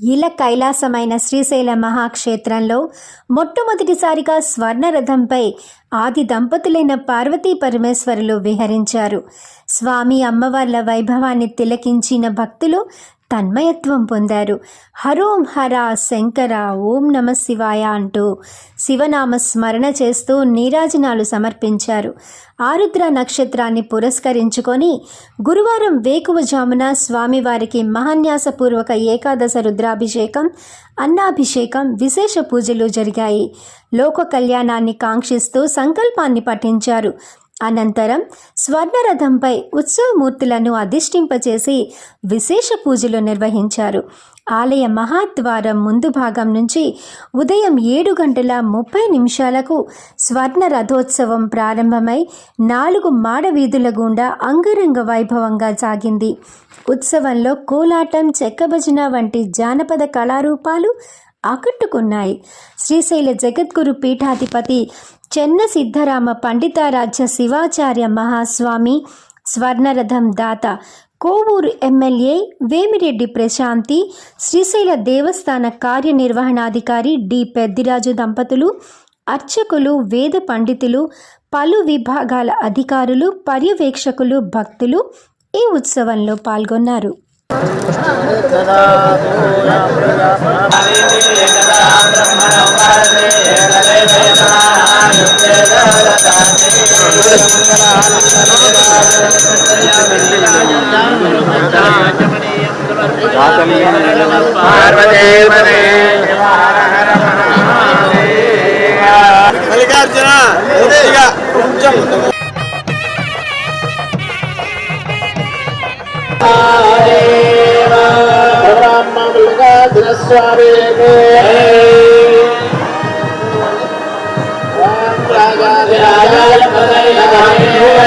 ఇల కైలాసమైన శ్రీశైల మహాక్షేత్రంలో మొట్టమొదటిసారిగా స్వర్ణరథంపై ఆది దంపతులైన పార్వతీ పరమేశ్వరులు విహరించారు. స్వామి అమ్మవార్ల వైభవాన్ని తిలకించిన భక్తులు తన్మయత్వం పొందారు. హరోం హర శంకర ఓం నమ శివాయ అంటూ శివనామ స్మరణ చేస్తూ నీరాజనాలు సమర్పించారు. ఆరుద్ర నక్షత్రాన్ని పురస్కరించుకొని గురువారం వేకువజామున స్వామివారికి మహాన్యాసపూర్వక ఏకాదశ రుద్రాభిషేకం అన్నాభిషేకం విశేష పూజలు జరిగాయి. లోక కళ్యాణాన్ని కాంక్షిస్తూ సంకల్పాన్ని పఠించారు. అనంతరం స్వర్ణరథంపై ఉత్సవమూర్తులను అధిష్ఠింపచేసి విశేష పూజలు నిర్వహించారు. ఆలయ మహాద్వారం ముందు భాగం నుంచి ఉదయం ఏడు గంటల ముప్పై నిమిషాలకు స్వర్ణ రథోత్సవం ప్రారంభమై నాలుగు మాడ వీధుల గుండా అంగరంగ వైభవంగా సాగింది. ఉత్సవంలో కోలాటం చెక్కభజన వంటి జానపద కళారూపాలు ఆకట్టుకున్నాయి. శ్రీశైల జగద్గురు పీఠాధిపతి చెన్న సిద్ధరామ పండితారాజ్య శివాచార్య మహాస్వామి స్వర్ణరథం దాత కోవూరు ఎమ్మెల్యే వేమిరెడ్డి ప్రశాంతి శ్రీశైల దేవస్థాన కార్యనిర్వహణాధికారి డి పెద్దిరాజు దంపతులు అర్చకులు వేద పండితులు పలు విభాగాల అధికారులు పర్యవేక్షకులు భక్తులు ఈ ఉత్సవంలో పాల్గొన్నారు. మల్లికార్జున కొద్దిగా స్వామి